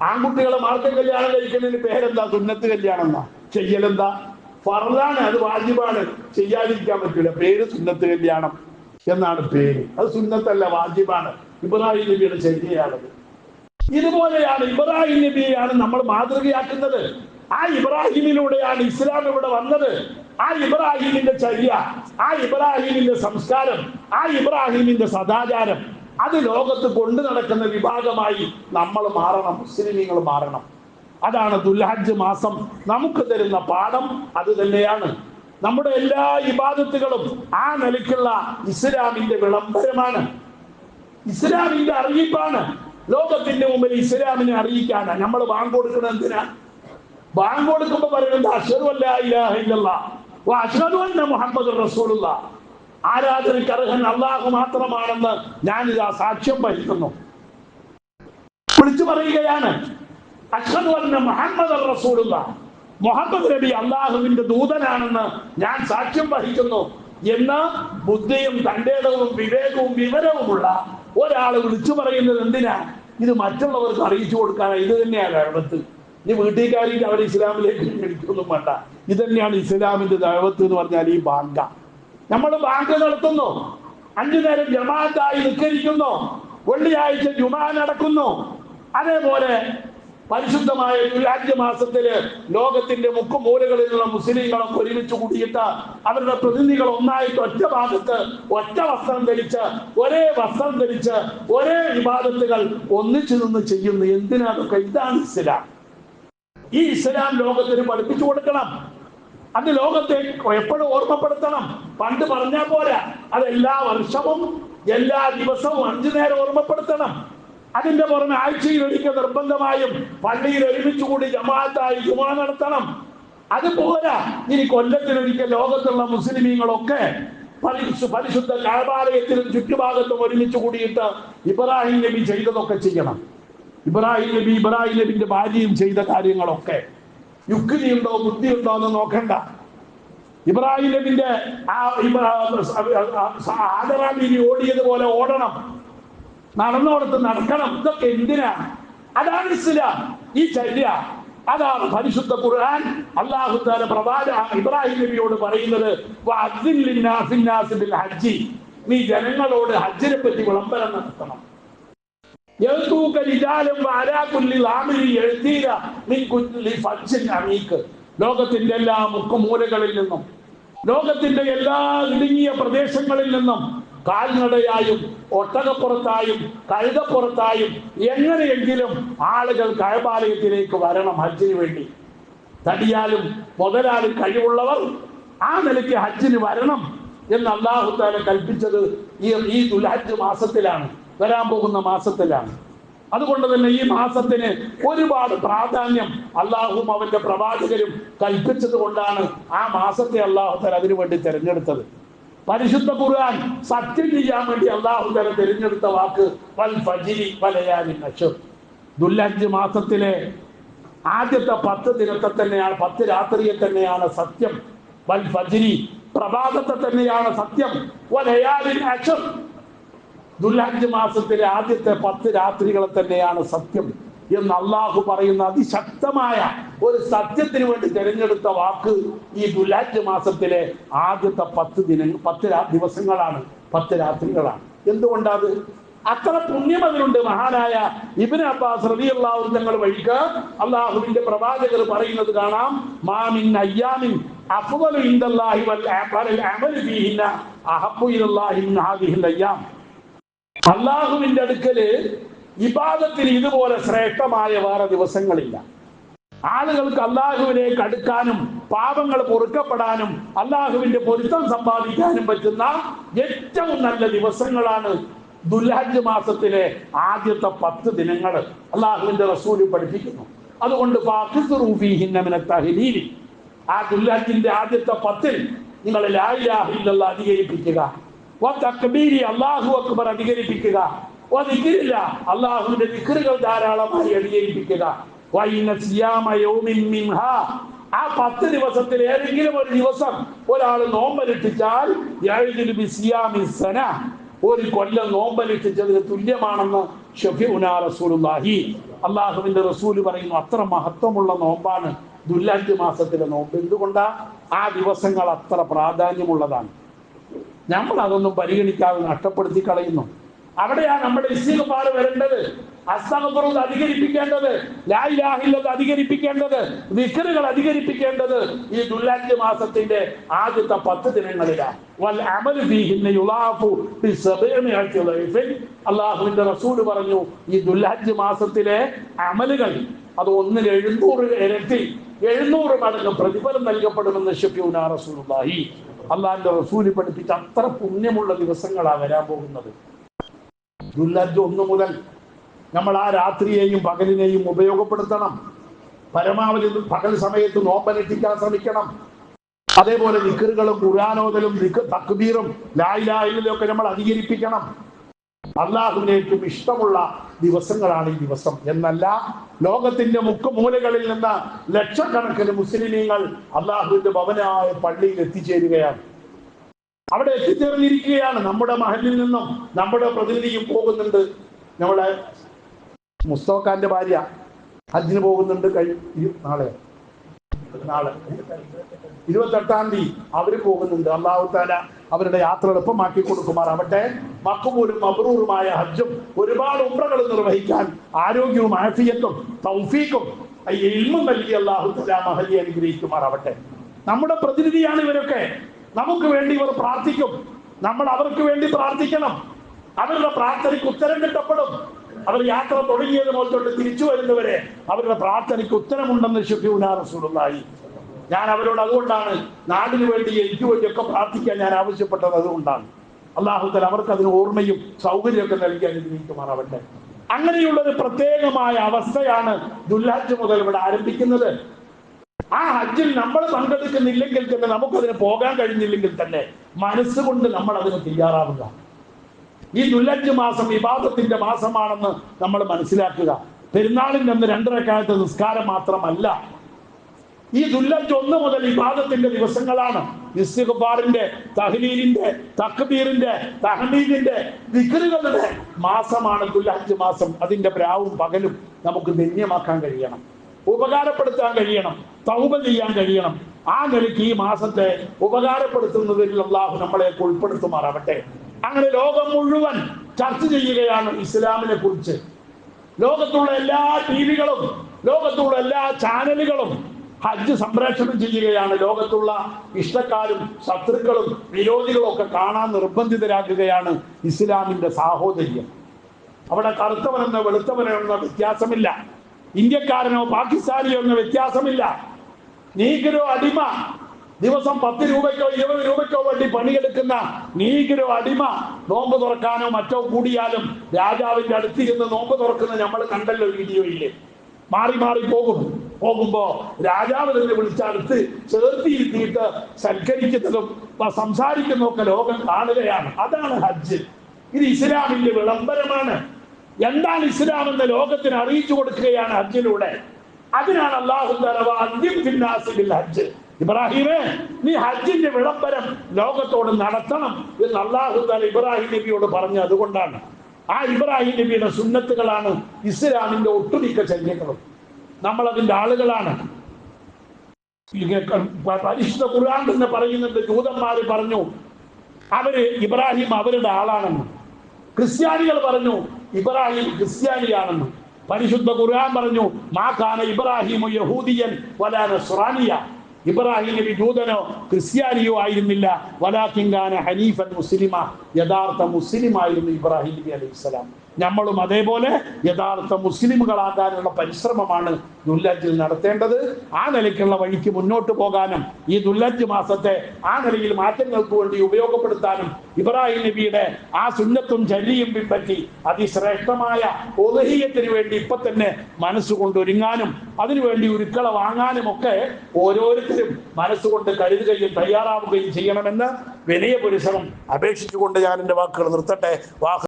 B: ആൺകുട്ടികളെ മാർക്കം കല്യാണം കഴിക്കുന്നതിന് പേരെന്താ? സുന്നത്ത് കല്യാണം എന്നാ. ചെയ്യലെന്താ? ഫർദാണ് അത് വാജിബാണ്. ചെയ്യാതിരിക്കാൻ പറ്റില്ല പേര് സുന്നത്ത് കല്യാണം എന്നാണ് പേര്. അത് സുന്നത്തല്ല വാജിബാണ്. ഇബ്രാഹിം നബിയുടെ ചര്യയാണത് ഇതുപോലെയാണ് ഇബ്രാഹിം നബിയെയാണ് നമ്മൾ മാതൃകയാക്കുന്നത്. ആ ഇബ്രാഹിമിലൂടെയാണ് ഇസ്ലാം ഇവിടെ വന്നത്. ആ ഇബ്രാഹിമിന്റെ ചര്യ ആ ഇബ്രാഹിമിന്റെ സംസ്കാരം ആ ഇബ്രാഹിമിന്റെ സദാചാരം. അത് ലോകത്ത് കൊണ്ടു നടക്കുന്ന വിഭാഗമായി നമ്മൾ മാറണം മുസ്ലിമീങ്ങൾ മാറണം. അതാണ് ദുൽഹജ്ജ് മാസം. നമുക്ക് തരുന്ന പാഠം അത് തന്നെയാണ്. നമ്മുടെ എല്ലാ ഇബാദത്തുകളും ആ നിലയ്ക്കുള്ള ഇസ്ലാമിന്റെ വിളംബരമാണ്. ഇസ്ലാമിന്റെ അറിയിപ്പാണ്. ലോകത്തിന്റെ മുമ്പിൽ ഇസ്ലാമിനെ അറിയിക്കാനാണ് നമ്മൾ ബാങ്ക് കൊടുക്കുന്നത് എന്തിനാ? ബാങ്ക് കൊടുക്കുമ്പോ പറയുന്നത് അഷറു അല്ലാ ഇലാഹ ഇല്ലല്ലാഹ് വ അഷ്ഹദു അന്ന മുഹമ്മദ് റസൂലുള്ള. ആരാധനയ്ക്ക് അർഹൻ അള്ളാഹു മാത്രമാണെന്ന് ഞാനിതാ സാക്ഷ്യം വഹിക്കുന്നു. വിളിച്ചു പറയുകയാണ്. മുഹമ്മദ് റസൂലുള്ള മുഹമ്മദ് നബി അള്ളാഹുവിന്റെ ദൂതനാണെന്ന് ഞാൻ സാക്ഷ്യം വഹിക്കുന്നു എന്ന് ബുദ്ധിയും തന്റേടവും വിവേകവും വിവരവുമുള്ള ഒരാൾ വിളിച്ചു പറയുന്നത് എന്തിനാ? ഇത് മറ്റുള്ളവർക്ക് അറിയിച്ചു കൊടുക്കാനാണ് ഇത് തന്നെയാണ് ദൈവത്ത്. ഇനി വീട്ടിൽ അവർ ഇസ്ലാമിലേക്ക് വിളിക്കൊന്നും വേണ്ട. ഇത് തന്നെയാണ് ഇസ്ലാമിന്റെ ദൈവത്ത് എന്ന് പറഞ്ഞാൽ ഈ ബാങ്ക. നമ്മൾ ബാങ്ക് നടത്തുന്നു. അഞ്ചു നേരം ജമാഅത്തായി നിസ്കരിക്കുന്നു. വെള്ളിയാഴ്ച ജുമാ നടക്കുന്നു. അതേപോലെ പരിശുദ്ധമായ ദുരാജ്യ മാസത്തിൽ ലോകത്തിന്റെ മുക്കുമൂലകളിലുള്ള മുസ്ലിങ്ങളും ഒരുമിച്ച് കൂടിയിട്ട് അവരുടെ പ്രതിനിധികൾ ഒന്നായിട്ട് ഒറ്റ ഭാഗത്ത് ഒറ്റ വസ്ത്രം ധരിച്ച് ഒരേ വസ്ത്രം ധരിച്ച് ഒരേ വിവാദത്തുകൾ ഒന്നിച്ചു നിന്ന് ചെയ്യുന്നു. എന്തിനാണൊക്കെ ഇതാണ് ഇസ്ലാം. ഈ ഇസ്ലാം ലോകത്തിന് പഠിപ്പിച്ചു കൊടുക്കണം. അത് ലോകത്തെ എപ്പോഴും ഓർമ്മപ്പെടുത്തണം. പണ്ട് പറഞ്ഞ പോലെ അത് എല്ലാ വർഷവും എല്ലാ ദിവസവും അഞ്ചു നേരം ഓർമ്മപ്പെടുത്തണം. അതിന്റെ പുറമെ ആഴ്ചയിൽ ഒരിക്കൽ നിർബന്ധമായും പള്ളിയിൽ ഒരുമിച്ച് കൂടി ജമാഅത്തായി ജുമാ നടത്തണം അതുപോലെ ഇനി കൊല്ലത്തിലൊരിക്കൽ ലോകത്തുള്ള മുസ്ലിമീങ്ങളൊക്കെ പരിശു പരിശുദ്ധ കാലാലയത്തിലും ചുറ്റുഭാഗത്തും ഒരുമിച്ച് കൂടിയിട്ട് ഇബ്രാഹിം നബി ചെയ്തതൊക്കെ ചെയ്യണം ഇബ്രാഹിം നബി ഇബ്രാഹിം നബിന്റെ ഭാര്യയും ചെയ്ത കാര്യങ്ങളൊക്കെ യുക്യുണ്ടോ ബുദ്ധി ഉണ്ടോ എന്ന് നോക്കണ്ട ഇബ്രാഹിം നബിന്റെ ആ ആദരാബിനി ഓടിയതുപോലെ ഓടണം നടന്നോടത്ത് നടക്കണം. ഇതൊക്കെ എന്തിനാ അതാണ് ഇസ്ലാം. ഈ ചര്യ. അതാണ് പരിശുദ്ധ ഖുർആൻ. അള്ളാഹു പ്രവാച ഇബ്രാഹിം നബിയോട് പറയുന്നത് ഹജ്ജി. നീ ജനങ്ങളോട് ഹജ്ജിനെ പറ്റി വിളംബരം നടത്തണം. ലോകത്തിന്റെ എല്ലാ മുക്കുമൂലകളിൽ നിന്നും ലോകത്തിന്റെ എല്ലാ ഇടുങ്ങിയ പ്രദേശങ്ങളിൽ നിന്നും കാൽനടയായും ഒട്ടകപ്പുറത്തായും കഴുതപ്പുറത്തായും എങ്ങനെയെങ്കിലും ആളുകൾ കഴബാലയത്തിലേക്ക് വരണം ഹജ്ജിന് വേണ്ടി. തടിയാലും മുതലാലും കഴിവുള്ളവർ ആ നിലയ്ക്ക് ഹജ്ജിന് വരണം എന്ന് അള്ളാഹു താല കൽപ്പിച്ചത് ഈ ഈ ദുൽഹജ്ജ് മാസത്തിലാണ് വരാൻ പോകുന്ന മാസത്തിലാണ്. അതുകൊണ്ട് തന്നെ ഈ മാസത്തിന് ഒരുപാട് പ്രാധാന്യം അള്ളാഹും അവന്റെ പ്രവാചകരും കൽപ്പിച്ചത് കൊണ്ടാണ് ആ മാസത്തെ അള്ളാഹുത്താൽ അതിനു വേണ്ടി തിരഞ്ഞെടുത്തത്. പരിശുദ്ധ ഖുർആൻ സത്യം ചെയ്യാൻ വേണ്ടി അള്ളാഹു താല തിരഞ്ഞെടുത്ത വാക്ക് വൽ ഫജിരി വലയാലി നശർ ദുല്ലഞ്ച് മാസത്തിലെ ആദ്യത്തെ പത്ത് ദിനത്തെ തന്നെയാണ് പത്ത് രാത്രിയെ തന്നെയാണ് സത്യം. വൽ ഫജിരി പ്രഭാതത്തെ തന്നെയാണ് സത്യം. വലയാലി അശർ ദുല്ലഞ്ച് മാസത്തിലെ ആദ്യത്തെ പത്ത് രാത്രികളെ തന്നെയാണ് സത്യം. എന്ന് അള്ളാഹു പറയുന്ന അതിശക്തമായ ഒരു സത്യത്തിന് വേണ്ടി തിരഞ്ഞെടുത്ത വാക്ക് ഈ ദുൽഹജ്ജ് മാസത്തിലെ ആദ്യത്തെ പത്ത് ദിന പത്ത് ദിവസങ്ങളാണ്. പത്ത് രാത്രികളാണ്. എന്തുകൊണ്ടാണ് അത്ര പുണ്യം അതിലുണ്ട്. മഹാനായ ഇബിന് അബ്ബാസ് റളിയല്ലാഹു തങ്ങൾ വഴിക്ക് അള്ളാഹുവിന്റെ പ്രവാചകർ പറയുന്നത് കാണാം. മാമിൻ അയ്യാമിൻ ഇൻദല്ലാഹി അഹബ്ബു മിൻ ഹാദിഹിൽ അയ്യാം. അള്ളാഹുവിന്റെ അടുക്കൽ ഇബാദത്തിന് ഇതുപോലെ ശ്രേഷ്ഠമായ വേറെ ദിവസങ്ങളില്ല. ആളുകൾക്ക് അള്ളാഹുവിലേക്ക് കടുക്കാനും പാപങ്ങൾ പൊറുക്കപ്പെടാനും അള്ളാഹുവിന്റെ പൊരുത്തം സമ്പാദിക്കാനും പറ്റുന്ന ഏറ്റവും നല്ല ദിവസങ്ങളാണ് ദുൽഹജ്ജ് മാസത്തിലെ ആദ്യത്തെ പത്ത് ദിനങ്ങൾ അള്ളാഹുവിന്റെ റസൂൽ പഠിപ്പിക്കുന്നു. അതുകൊണ്ട്. ആ ദുൽഹജ്ജിന്റെ ആദ്യത്തെ പത്തിൽ നിങ്ങൾ ലാ ഇലാഹ ഇല്ലല്ലാഹ് അധികരിപ്പിക്കുക. അള്ളാഹു അക്ബർ അധികരിപ്പിക്കുക. വദിക്രില്ല അള്ളാഹുവിന്റെ ദിക്റുകൾ ധാരാളമായി അടിയേൽപ്പിക്കുക ആ പത്ത് ദിവസത്തിൽ ഏതെങ്കിലും ഒരു ദിവസം ഒരാൾ സന. ഒരു കൊല്ലം നോമ്പനുഷ്ഠിച്ചതിന് തുല്യമാണെന്ന് റസൂലുള്ളാഹി. അള്ളാഹുവിന്റെ റസൂൽ പറയുന്നു അത്ര മഹത്വമുള്ള നോമ്പാണ് ദുൽഹജ്ജ് മാസത്തിലെ നോമ്പ്. എന്തുകൊണ്ടാ? ആ ദിവസങ്ങൾ അത്ര പ്രാധാന്യമുള്ളതാണ്. നമ്മൾ അതൊന്നും പരിഗണിക്കാതെ നഷ്ടപ്പെടുത്തി കളയുന്നു. അവിടെയാണ് നമ്മുടെ ഇസ്തിഗ്ഫാർ വരേണ്ടത്. അസ്തഗ്ഫിറുൽ അധികരിപ്പിക്കേണ്ടത്. ലാ ഇലാഹ ഇല്ലല്ലാഹ് അധികരിപ്പിക്കേണ്ടത്. ദിക്റുകൾ അധികരിപ്പിക്കേണ്ടത് ഈ ദുൽഹജ്ജ് മാസത്തിന്റെ ആദ്യത്തെ പത്ത് ദിനങ്ങളിലാണ് വൽ അമലു ഫീഹിന്ന യുളാഫു ബിസബഇമിഅത്തി അല്ലാഹു അല്ലാഹുവിന്റെ റസൂൽ പറഞ്ഞു ഈ ദുൽഹജ്ജ് മാസത്തിലെ അമലുകൾ അത് ഒന്നിൽ എഴുന്നൂറ് ഇരട്ടി എഴുന്നൂറ് മടങ്ങ് പ്രതിഫലം നൽകപ്പെടുമെന്ന് ഷഫീഉനാ റസൂലുള്ളാഹി. അള്ളാഹിന്റെ റസൂൽ പഠിപ്പിച്ച അത്ര പുണ്യമുള്ള ദിവസങ്ങളാണ് വരാൻ പോകുന്നത്. ദുല്ലജ് ഒന്ന് മുതൽ നമ്മൾ ആ രാത്രിയെയും പകലിനെയും ഉപയോഗപ്പെടുത്തണം. പരമാവധി പകൽ സമയത്ത് നോമ്പനുഷ്ഠിക്കാൻ ശ്രമിക്കണം. അതേപോലെ നിക്കറുകളും ഖുർആാനോദലും തക്ബീറും ലായിലായിലും ഒക്കെ നമ്മൾ അധികരിപ്പിക്കണം. അള്ളാഹുവിന് ഏറ്റവും ഇഷ്ടമുള്ള ദിവസങ്ങളാണ് ഈ ദിവസം. എന്നല്ല ലോകത്തിന്റെ മുക്കുമൂലകളിൽ നിന്ന് ലക്ഷക്കണക്കിന് മുസ്ലിമീങ്ങൾ അള്ളാഹുവിന്റെ ഭവനായ പള്ളിയിൽ എത്തിച്ചേരുകയാണ്. അവിടെ എത്തിച്ചേർന്നിരിക്കുകയാണ് നമ്മുടെ മഹലിൽ നിന്നും നമ്മുടെ പ്രതിനിധിയും പോകുന്നുണ്ട്. നമ്മുടെ മുസ്തഫാന്റെ ഭാര്യ ഹജ്ജിന് പോകുന്നുണ്ട് കഴി നാളെ. നാളെ. ഇരുപത്തെട്ടാം തീയതി അവർ പോകുന്നുണ്ട്. അള്ളാഹുത്താല അവരുടെ യാത്ര എളുപ്പമാക്കി കൊടുക്കുമാറാവട്ടെ. മക്കുമൂലും മബ്രൂറുമായ ഹജ്ജും ഒരുപാട് ഉമ്രകൾ നിർവഹിക്കാൻ ആരോഗ്യവും ആഫിയത്തും തൗഫീക്കും ഇൽമും നൽകി അള്ളാഹു താല മഹലി അനുഗ്രഹിക്കുമാറാവട്ടെ. നമ്മുടെ പ്രതിനിധിയാണ് ഇവരൊക്കെ. നമുക്ക് വേണ്ടി ഇവർ പ്രാർത്ഥിക്കും. നമ്മൾ അവർക്ക് വേണ്ടി പ്രാർത്ഥിക്കണം. അവരുടെ പ്രാർത്ഥനയ്ക്ക് ഉത്തരം കിട്ടപ്പെടും. അവർ യാത്ര തുടങ്ങിയത് മുതൽ തൊട്ട് തിരിച്ചു വരുന്നവരെ അവരുടെ പ്രാർത്ഥനയ്ക്ക് ഉത്തരമുണ്ടെന്ന് ഷഫീഉനാ റസൂലുള്ളാഹി. ഞാൻ അവരോട് അതുകൊണ്ടാണ് നാടിനു വേണ്ടി എനിക്ക് വേണ്ടിയൊക്കെ പ്രാർത്ഥിക്കാൻ ഞാൻ ആവശ്യപ്പെട്ടത് അതുകൊണ്ടാണ്. അള്ളാഹുത്തൽ അവർക്ക് അതിന് ഓർമ്മയും സൗകര്യമൊക്കെ നൽകി അനുഗ്രഹിക്കുമാറാവട്ടെ അങ്ങനെയുള്ള ഒരു പ്രത്യേകമായ അവസ്ഥയാണ് ദുൽഹജ്ജ് മുതൽ ഇവിടെ ആരംഭിക്കുന്നത്. ആ ഹജ്ജിൽ നമ്മൾ പങ്കെടുക്കുന്നില്ലെങ്കിൽ തന്നെ നമുക്കതിന് പോകാൻ കഴിഞ്ഞില്ലെങ്കിൽ തന്നെ മനസ്സുകൊണ്ട് നമ്മൾ അതിന് തയ്യാറാവുക. ഈ ദുല്ലഞ്ച് മാസം വിവാദത്തിന്റെ മാസമാണെന്ന് നമ്മൾ മനസ്സിലാക്കുക. പെരുന്നാളിൽ അന്ന് രണ്ടരക്കാലത്തെ നിസ്കാരം മാത്രമല്ല. ഈ ദുല്ലഞ്ച് ഒന്ന് മുതൽ വിവാദത്തിന്റെ ദിവസങ്ങളാണ്. ഇസ്തിഗ്ഫാറിന്റെ തഹ്ലീലിന്റെ തക്ബീറിന്റെ തഹമീദിന്റെ ദിക്റുകളുടെ മാസമാണ് ദുല്ലഞ്ച് മാസം. അതിന്റെ പ്രാവും പകലും നമുക്ക് ധന്യമാക്കാൻ കഴിയണം. ഉപകാരപ്പെടുത്താൻ കഴിയണം തൗബ ചെയ്യാൻ കഴിയണം. ആ നിലയ്ക്ക് ഈ മാസത്തെ ഉപകാരപ്പെടുത്തുന്നതിൽ അള്ളാഹു നമ്മളെ ഉൾപ്പെടുത്തുമാറാവട്ടെ. അങ്ങനെ ലോകം മുഴുവൻ ചർച്ച ചെയ്യുകയാണ് ഇസ്ലാമിനെ കുറിച്ച്. ലോകത്തുള്ള എല്ലാ ടി വികളും ലോകത്തുള്ള എല്ലാ ചാനലുകളും ഹജ്ജ് സംപ്രേഷണം ചെയ്യുകയാണ്. ലോകത്തുള്ള ഇഷ്ടക്കാരും ശത്രുക്കളും വിരോധികളും ഒക്കെ കാണാൻ നിർബന്ധിതരാക്കുകയാണ് ഇസ്ലാമിന്റെ സാഹോദര്യം. അവിടെ കറുത്തവനെന്ന വെളുത്തവനെന്ന വ്യത്യാസമില്ല. ഇന്ത്യക്കാരനോ പാകിസ്ഥാനിയോ എന്ന വ്യത്യാസമില്ല. നീഗരോ അടിമ. ദിവസം പത്ത് രൂപയ്ക്കോ ഇരുപത് രൂപയ്ക്കോ വേണ്ടി പണിയെടുക്കുന്ന നീഗരോ അടിമ. നോമ്പ് തുറക്കാനോ മറ്റോ കൂടിയാലും രാജാവിന്റെ അടുത്തിരുന്ന് നോമ്പ് തുറക്കുന്ന നമ്മൾ കണ്ടല്ലോ വീഡിയോയിൽ. മാറി മാറി പോകും. പോകുമ്പോ രാജാവ് തന്നെ വിളിച്ചടുത്ത് ചേർത്തിയിരുത്തിയിട്ട് സൽക്കരിക്കുന്നതും സംസാരിക്കുന്നതും ഒക്കെ ലോകം കാണുകയാണ്. അതാണ് ഹജ്ജ്. ഇത് ഇസ്ലാമിന്റെ വിളംബരമാണ്. എന്താണ് ഇസ്ലാം എന്ന് ലോകത്തിന് അറിയിച്ചു കൊടുക്കുകയാണ് ഹജ്ജിലൂടെ. അതിനാണ് അള്ളാഹു ഹജ്ജ്. ഇബ്രാഹിമേ നീ ഹജ്ജിന്റെ വിളംബരം ലോകത്തോട് നടത്തണം എന്ന് അള്ളാഹു ഇബ്രാഹിം നബിയോട് പറഞ്ഞു അതുകൊണ്ടാണ്. ആ ഇബ്രാഹിം നബിയുടെ സുന്നത്തുകളാണ് ഇസ്ലാമിന്റെ ഒട്ടുമിക്ക ചര്യങ്ങളും. നമ്മളതിന്റെ ആളുകളാണ്. പരിശുദ്ധ ഖുർആൻ തന്നെ പറയുന്നുണ്ട്. ജൂതന്മാര് പറഞ്ഞു അവർ ഇബ്രാഹിം അവരുടെ ആളാണെന്ന്. ക്രിസ്ത്യാനികൾ പറഞ്ഞു ഇബ്രാഹിം ക്രിസ്ത്യാനിയാണെന്ന്. പരിശുദ്ധ ഖുർആൻ പറഞ്ഞു മാ കാന ഇബ്രാഹിമു യഹൂദിയൻ വലാ നസ്രാനിയ. ഇബ്രാഹിം നബി ജൂതനോ ക്രിസ്ത്യാനിയോ ആയിരുന്നില്ല. വലാക്കിങ്കാന ഹനീഫൻ മുസ്ലിമ യഥാർത്ഥ മുസ്ലിമായിരുന്നു ഇബ്രാഹിം നബി അലൈഹി സ്വലാം. നമ്മളും അതേപോലെ യഥാർത്ഥ മുസ്ലിമുകളാകാനുള്ള പരിശ്രമമാണ് ദുല്ലജിൽ നടത്തേണ്ടത്. ആ നിലയ്ക്കുള്ള വഴിക്ക് മുന്നോട്ട് പോകാനും ഈ ദുല്ലജ് മാസത്തെ ആ നിലയിൽ മാറ്റങ്ങൾക്ക് വേണ്ടി ഉപയോഗപ്പെടുത്താനും ഇബ്രാഹിം നബിയുടെ ആ സുന്നത്തും ചരിയും പിൻപറ്റി അതിശ്രേഷ്ഠമായ ഒലഹീയത്തിന് വേണ്ടി ഇപ്പൊ തന്നെ മനസ്സുകൊണ്ട് ഒരുങ്ങാനും അതിനുവേണ്ടി ഉരുക്കള വാങ്ങാനും ഒക്കെ ഓരോരുത്തരും മനസ്സുകൊണ്ട് കരുതുകയും തയ്യാറാവുകയും ചെയ്യണമെന്ന് വിനയ പുരുഷനും അപേക്ഷിച്ചുകൊണ്ട് ഞാൻ എന്റെ വാക്കുകൾ നിർത്തട്ടെ. വാഹ